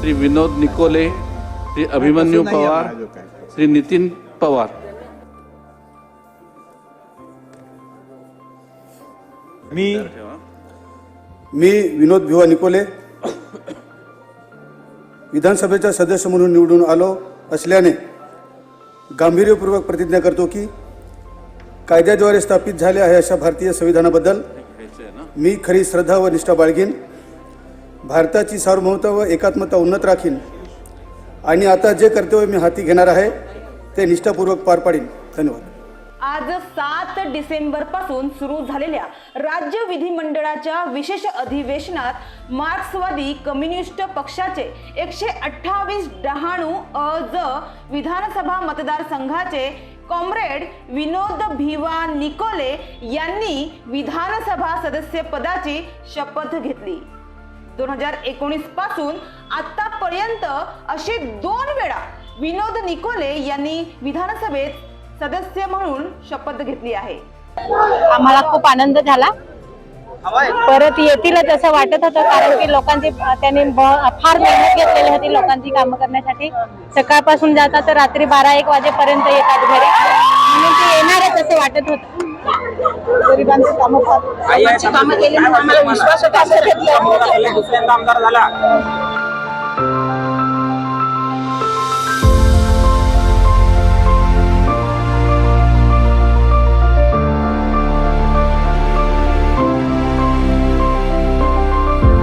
श्री विनोद निकोले श्री अभिमन्यू पवार श्री नितीन पवार। मी मी विनोद भिवा निकोले. विधानसभेचा सदस्य म्हणून निवडून आलो असल्याने गांभीर्यपूर्वक प्रतिज्ञा करतो की कायद्याद्वारे स्थापित झाले आहे अशा भारतीय संविधानाबद्दल मी खरी श्रद्धा व निष्ठा बाळगीन. भारताची सार्वभौमता व एकात्मता उन्नत राखीन. आणि आता जे कर्तव्य मी हाती घेणार आहे ते निष्ठापूर्वक पार पाडीन. धन्यवाद. आज सात डिसेंबरपासून सुरू झालेल्या राज्य विधिमंडळाच्या विशेष अधिवेशनात मार्क्सवादी कम्युनिस्ट पक्षाचे एकशे अठ्ठावीस डहाणू अ ज विधानसभा मतदारसंघाचे कॉम्रेड विनोद भिवा निकोले यांनी विधानसभा सदस्य पदाची शपथ घेतली. दोन हजार एकोणीसपासून आतापर्यंत असे दोन वेळा विनोद निकोले यांनी विधानसभेत सदस्य म्हणून शपथ घेतली आहे. आम्हाला खूप आनंद झाला. परत येतीलच असं वाटत होतं कारण की लोकांची त्यांनी फार मेहनत घेतलेली होती लोकांची कामं करण्यासाठी. सकाळपासून जातात तर रात्री बारा एक वाजेपर्यंत येतात घरी. म्हणून ते येणारच असं वाटत होतं. गरिबांची कामं कामाची कामं केली म्हणून आम्हाला विश्वास होता असं घेतलं दुसऱ्यांदा आमदार झाला